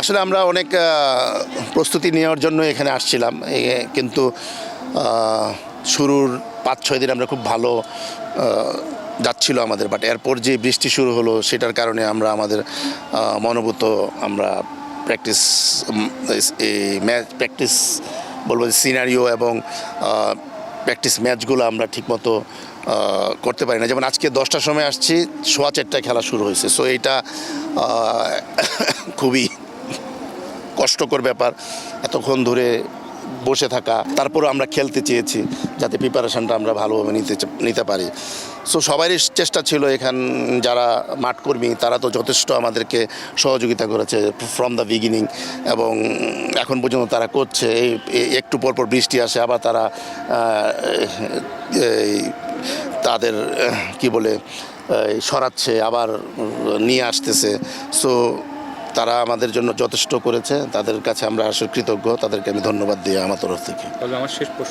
আসলে আমরা অনেক প্রস্তুতি নেওয়ার জন্য এখানে আসছিলাম। কিন্তু শুরুর পাঁচ ছয় দিন আমরা খুব ভালো যাচ্ছিল আমাদের বাট এরপর যে বৃষ্টি শুরু হলো সেটার কারণে আমরা আমাদের মনোভূত আমরা প্র্যাকটিস এই ম্যাচ প্র্যাকটিস বলব সিনারিও এবং প্র্যাকটিস ম্যাচগুলো আমরা ঠিকমতো করতে পারি না। যেমন আজকে দশটার সময় আসছি, সোয়া চারটায় খেলা শুরু হয়েছে। সো এইটা খুবই কষ্টকর ব্যাপার, এতক্ষণ ধরে বসে থাকা তারপরে আমরা খেলতে চেয়েছি যাতে প্রিপারেশানটা আমরা ভালোভাবে নিতে নিতে পারি। সো সবারই চেষ্টা ছিল এখান, যারা মাঠকর্মী, তারা তো যথেষ্ট আমাদেরকে সহযোগিতা করেছে ফ্রম দ্য বিগিনিং এবং এখন পর্যন্ত তারা করছে। এই একটু পরপর বৃষ্টি আসে, আবার তারা তাদের, কি বলে সরাচ্ছে, আবার নিয়ে আসতেছে। সো তারা আমাদের জন্য যথেষ্ট করেছে, তাদের কাছে আমরা আসলে কৃতজ্ঞ, তাদেরকে আমি ধন্যবাদ দিই আমার তরফ থেকে। আমার শেষ